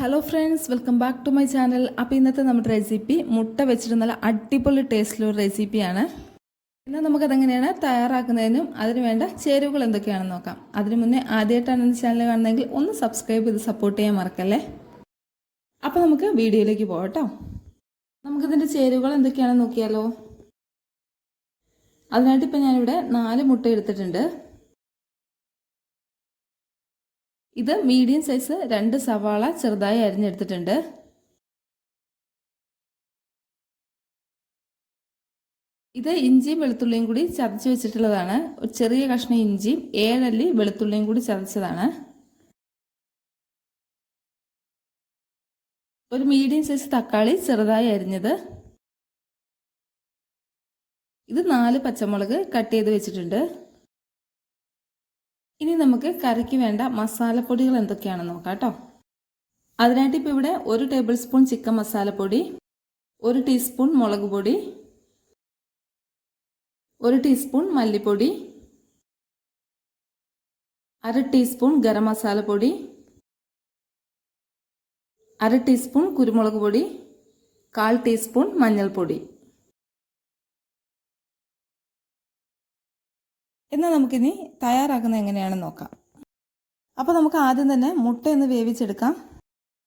Hello friends welcome back to my channel അപ്പോൾ ഇന്നത്തെ നമ്മുടെ റെസിപ്പി മുട്ട വെച്ചിട്ട് നല്ല അടിപൊളി ടേസ്റ്റിലുള്ള റെസിപ്പിയാണ് എന്നാൽ നമുക്കതെങ്ങനെയാണ് തയ്യാറാക്കുന്നതിനും അതിന് വേണ്ട ചേരുവകൾ എന്തൊക്കെയാണെന്ന് നോക്കാം. അതിന് മുന്നേ ആദ്യമായിട്ടാണ് എന്റെ ചാനൽ കാണുന്നതെങ്കിൽ ഒന്ന് സബ്സ്ക്രൈബ് ചെയ്ത് സപ്പോർട്ട് ചെയ്യാൻ മറക്കല്ലേ? അപ്പോൾ നമുക്ക് വീഡിയോയിലേക്ക് പോകട്ടോ കേട്ടോ നമുക്കിതിന്റെ ചേരുവകൾ എന്തൊക്കെയാണെന്ന് നോക്കിയാലോ. അതിനായിട്ട് ഇപ്പം ഞാനിവിടെ നാല് മുട്ട എടുത്തിട്ടുണ്ട്. ഇത് മീഡിയം സൈസ് രണ്ട് സവാള ചെറുതായി അരിഞ്ഞെടുത്തിട്ടുണ്ട്. ഇത് ഇഞ്ചിയും വെളുത്തുള്ളിയും കൂടി ചതച്ച് വെച്ചിട്ടുള്ളതാണ്. ഒരു ചെറിയ കഷ്ണം ഇഞ്ചിയും ഏഴല്ലി വെളുത്തുള്ളിയും കൂടി ചതച്ചതാണ്. ഒരു മീഡിയം സൈസ് തക്കാളി ചെറുതായി അരിഞ്ഞത്. ഇത് നാല് പച്ചമുളക് കട്ട് ചെയ്ത് വെച്ചിട്ടുണ്ട്. ഇനി നമുക്ക് കറിക്ക് വേണ്ട മസാലപ്പൊടികൾ എന്തൊക്കെയാണെന്ന് നോക്കാം കേട്ടോ. അതിനായിട്ട് ഇപ്പോൾ ഇവിടെ ഒരു ടേബിൾ സ്പൂൺ ചിക്കൻ മസാലപ്പൊടി ഒരു ടീസ്പൂൺ മുളക് പൊടി ഒരു ടീസ്പൂൺ മല്ലിപ്പൊടി അര ടീസ്പൂൺ ഗരം മസാലപ്പൊടി അര ടീസ്പൂൺ കുരുമുളക് പൊടി കാൽ ടീസ്പൂൺ മഞ്ഞൾപ്പൊടി. എന്നാൽ നമുക്കിനി തയ്യാറാക്കുന്നത് എങ്ങനെയാണെന്ന് നോക്കാം. അപ്പോൾ നമുക്ക് ആദ്യം തന്നെ മുട്ട ഒന്ന് വേവിച്ചെടുക്കാം.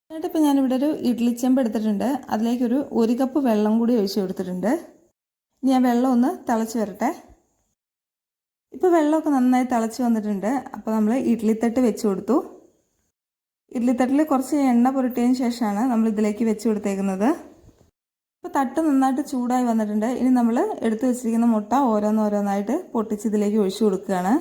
എന്നിട്ട് ഇപ്പോൾ ഞാനിവിടെ ഒരു ഇഡ്ലി ചെമ്പ് എടുത്തിട്ടുണ്ട്. അതിലേക്കൊരു ഒരു കപ്പ് വെള്ളം കൂടി ഒഴിച്ചു കൊടുത്തിട്ടുണ്ട്. ഇനി വെള്ളം ഒന്ന് തിളച്ച് വരട്ടെ. ഇപ്പോൾ വെള്ളമൊക്കെ നന്നായി തിളച്ച് വന്നിട്ടുണ്ട്. അപ്പോൾ നമ്മൾ ഇഡ്ലിത്തട്ട് വെച്ച് കൊടുത്തു. ഇഡ്ലിത്തട്ടിൽ കുറച്ച് എണ്ണ പുരട്ടിയതിന് ശേഷമാണ് നമ്മൾ ഇതിലേക്ക് വെച്ച് കൊടുത്തേക്കുന്നത്. ഇപ്പോൾ തട്ട് നന്നായിട്ട് ചൂടായി വന്നിട്ടുണ്ട്. ഇനി നമ്മൾ എടുത്തു വെച്ചിരിക്കുന്ന മുട്ട ഓരോന്നോരോന്നായിട്ട് പൊട്ടിച്ച് ഇതിലേക്ക് ഒഴിച്ചു കൊടുക്കുകയാണ്.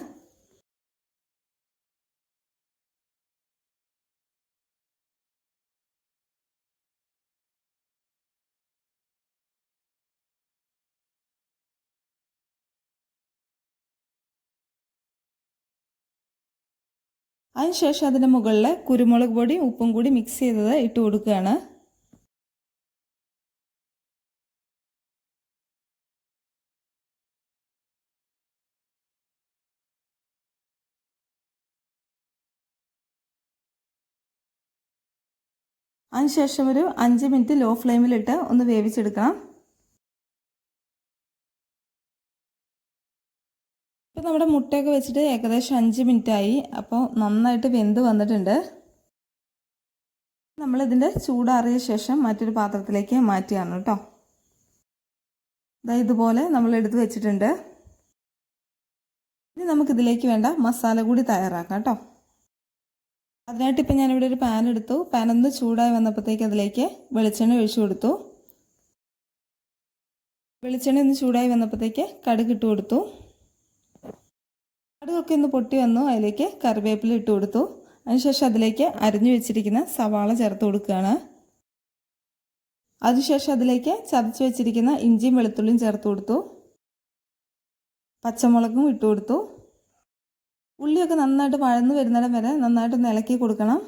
അതിനുശേഷം അതിന്റെ മുകളിൽ കുരുമുളക് പൊടി ഉപ്പും കൂടി മിക്സ് ചെയ്തത് ഇട്ട് കൊടുക്കുകയാണ്. അതിനുശേഷം ഒരു അഞ്ച് മിനിറ്റ് ലോ ഫ്ലെയിമിലിട്ട് ഒന്ന് വേവിച്ചെടുക്കണം. ഇപ്പോൾ നമ്മുടെ മുട്ടയൊക്കെ വെച്ചിട്ട് ഏകദേശം അഞ്ച് മിനിറ്റായി. അപ്പോൾ നന്നായിട്ട് വെന്ത് വന്നിട്ടുണ്ട്. നമ്മളിതിന്റെ ചൂടാറിയ ശേഷം മറ്റൊരു പാത്രത്തിലേക്ക് മാറ്റുകയാണ് കേട്ടോ. അതായത് ഇതുപോലെ നമ്മൾ എടുത്ത് വെച്ചിട്ടുണ്ട്. ഇനി നമുക്കിതിലേക്ക് വേണ്ട മസാല കൂടി തയ്യാറാക്കാം കേട്ടോ. അതിനായിട്ട് ഇപ്പം ഞാനിവിടെ ഒരു പാൻ എടുത്തു. പാൻ ഒന്ന് ചൂടായി വന്നപ്പോഴത്തേക്ക് അതിലേക്ക് വെളിച്ചെണ്ണ ഒഴിച്ചു കൊടുത്തു. വെളിച്ചെണ്ണ ഒന്ന് ചൂടായി വന്നപ്പോഴത്തേക്ക് കടുക് ഇട്ട് കൊടുത്തു. കടുകൊക്കെ ഒന്ന് പൊട്ടി വന്നു. അതിലേക്ക് കറിവേപ്പില ഇട്ട് കൊടുത്തു. അതിനുശേഷം അതിലേക്ക് അരിഞ്ഞു വെച്ചിരിക്കുന്ന സവാള ചേർത്ത് കൊടുക്കുകയാണ്. അതിനുശേഷം അതിലേക്ക് ചതച്ച് വെച്ചിരിക്കുന്ന ഇഞ്ചിയും വെളുത്തുള്ളിയും ചേർത്ത് കൊടുത്തു. പച്ചമുളകും ഇട്ട് കൊടുത്തു. ഉള്ളിയൊക്കെ നന്നായിട്ട് വഴന്ന് വരുന്നിടം വരെ നന്നായിട്ട് ഇളക്കി കൊടുക്കണം.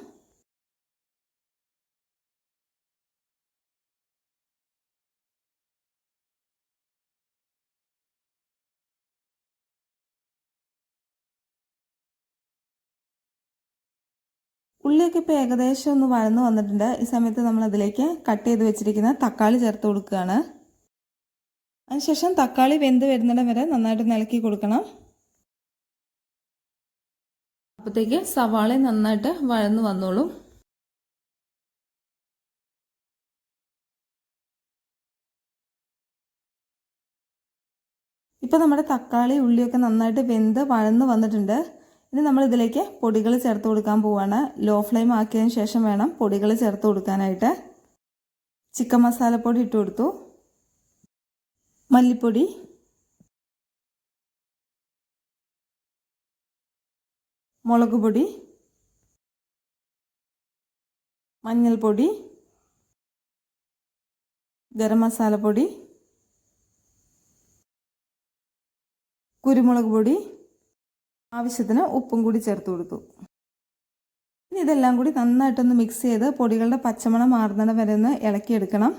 ഉള്ളിയൊക്കെ ഇപ്പോൾ ഏകദേശം ഒന്ന് വഴന്ന് വന്നിട്ടുണ്ട്. ഈ സമയത്ത് നമ്മൾ അതിലേക്ക് കട്ട് ചെയ്ത് വെച്ചിരിക്കുന്ന തക്കാളി ചേർത്ത് കൊടുക്കുകയാണ്. അതിനുശേഷം തക്കാളി വെന്ത് വരുന്നിടം വരെ നന്നായിട്ട് ഇളക്കി കൊടുക്കണം. അപ്പോഴത്തേക്ക് സവാള നന്നായിട്ട് വഴന്ന് വന്നോളും. ഇപ്പോൾ നമ്മുടെ തക്കാളി ഉള്ളിയൊക്കെ നന്നായിട്ട് വെന്ത് വഴന്ന് വന്നിട്ടുണ്ട്. ഇനി നമ്മൾ ഇതിലേക്ക് പൊടികൾ ചേർത്ത് കൊടുക്കാൻ പോവാണ്. ലോ ഫ്ലെയിം ആക്കിയതിന് ശേഷം വേണം പൊടികൾ ചേർത്ത് കൊടുക്കാനായിട്ട്. ചിക്കൻ മസാലപ്പൊടി ഇട്ട് കൊടുത്തു. മല്ലിപ്പൊടി മുളക് പൊടി മഞ്ഞൾപ്പൊടി ഗരം മസാലപ്പൊടി കുരുമുളക് പൊടി ആവശ്യത്തിന് ഉപ്പും കൂടി ചേർത്ത് കൊടുത്തു. ഇനി ഇതെല്ലാം കൂടി നന്നായിട്ടൊന്ന് മിക്സ് ചെയ്ത് പൊടികളുടെ പച്ചമണം മാറുന്നിടം വരെ ഒന്ന് ഇളക്കിയെടുക്കണം.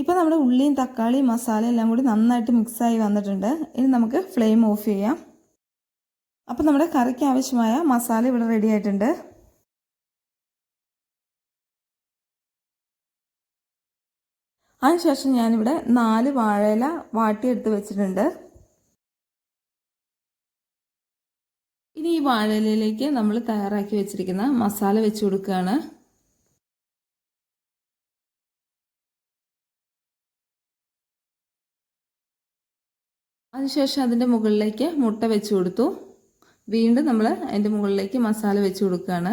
ഇപ്പോൾ നമ്മുടെ ഉള്ളിയും തക്കാളിയും മസാല എല്ലാം കൂടി നന്നായിട്ട് മിക്സായി വന്നിട്ടുണ്ട്. ഇനി നമുക്ക് ഫ്ലെയിം ഓഫ് ചെയ്യാം. അപ്പോൾ നമ്മുടെ കറിക്ക് ആവശ്യമായ മസാല ഇവിടെ റെഡി ആയിട്ടുണ്ട്. അതിനുശേഷം ഞാനിവിടെ നാല് വാഴയില വാട്ടിയെടുത്ത് വെച്ചിട്ടുണ്ട്. ഇനി ഈ വാഴയിലയിലേക്ക് നമ്മൾ തയ്യാറാക്കി വെച്ചിരിക്കുന്ന മസാല വെച്ച് കൊടുക്കുകയാണ്. അതിനുശേഷം അതിന്റെ മുകളിലേക്ക് മുട്ട വെച്ച് കൊടുത്തു. വീണ്ടും നമ്മൾ അതിന്റെ മുകളിലേക്ക് മസാല വെച്ച് കൊടുക്കുകയാണ്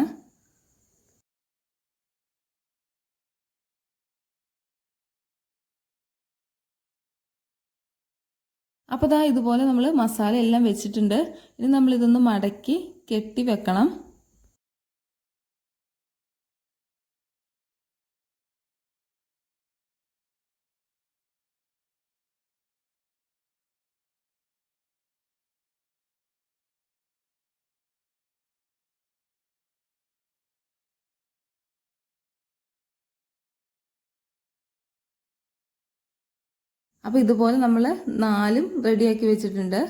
അപ്പോൾ ദാ ഇതുപോലെ നമ്മൾ മസാല എല്ലാം വെച്ചിട്ടുണ്ട്. ഇനി നമ്മളിതൊന്ന് മടക്കി കെട്ടി വെക്കണം. അപ്പോൾ ഇതുപോലെ നമ്മൾ നാലും റെഡിയാക്കി വെച്ചിട്ടുണ്ട്.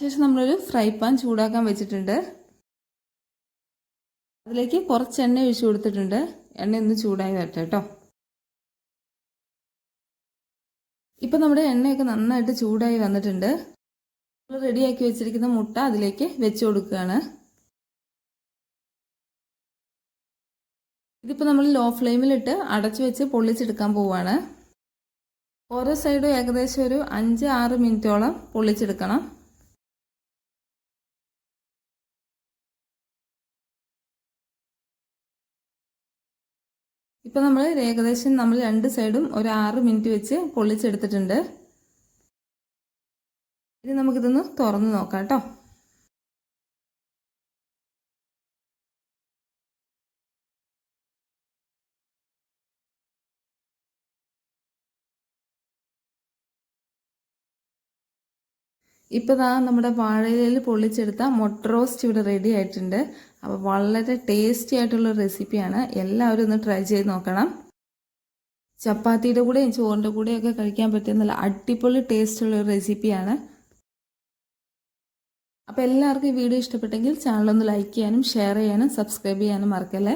ശേഷം നമ്മളൊരു ഫ്രൈ പാൻ ചൂടാക്കാൻ വെച്ചിട്ടുണ്ട്. അതിലേക്ക് കുറച്ച് എണ്ണ ഒഴിച്ചു കൊടുത്തിട്ടുണ്ട്. എണ്ണ ഒന്ന് ചൂടായി വരട്ടെ കേട്ടോ ഇപ്പം നമ്മുടെ എണ്ണയൊക്കെ നന്നായിട്ട് ചൂടായി വന്നിട്ടുണ്ട്. നമ്മൾ റെഡിയാക്കി വെച്ചിരിക്കുന്ന മുട്ട അതിലേക്ക് വെച്ച് കൊടുക്കുകയാണ്. ഇതിപ്പോൾ നമ്മൾ ലോ ഫ്ലെയിമിലിട്ട് അടച്ചു വെച്ച് പൊള്ളിച്ചെടുക്കാൻ പോവുകയാണ് ഓരോ സൈഡും ഏകദേശം ഒരു അഞ്ച് ആറ് മിനിറ്റോളം പൊള്ളിച്ചെടുക്കണം. ഇപ്പം നമ്മൾ ഏകദേശം നമ്മൾ രണ്ട് സൈഡും ഒരു ആറ് മിനിറ്റ് വെച്ച് പൊള്ളിച്ചെടുത്തിട്ടുണ്ട്. ഇനി നമുക്കിതൊന്ന് തുറന്ന് നോക്കാം കേട്ടോ. ഇപ്പോൾ ദാ നമ്മുടെ വാഴയിലയിൽ പൊള്ളിച്ചെടുത്ത മുട്ട റോസ്റ്റ് ഇവിടെ റെഡി ആയിട്ടുണ്ട്. അപ്പോൾ വളരെ ടേസ്റ്റി ആയിട്ടുള്ള റെസിപ്പിയാണ് എല്ലാവരും ഒന്ന് ട്രൈ ചെയ്ത് നോക്കണം. ചപ്പാത്തിയുടെ കൂടെയും ചോറിന്റെ കൂടെയൊക്കെ കഴിക്കാൻ പറ്റിയ നല്ല അടിപൊളി ടേസ്റ്റ് ഉള്ള റെസിപ്പിയാണ് അപ്പോൾ എല്ലാവർക്കും ഈ വീഡിയോ ഇഷ്ടപ്പെട്ടെങ്കിൽ ചാനലൊന്ന് ലൈക്ക് ചെയ്യാനും ഷെയർ ചെയ്യാനും സബ്സ്ക്രൈബ് ചെയ്യാനും മറക്കല്ലേ?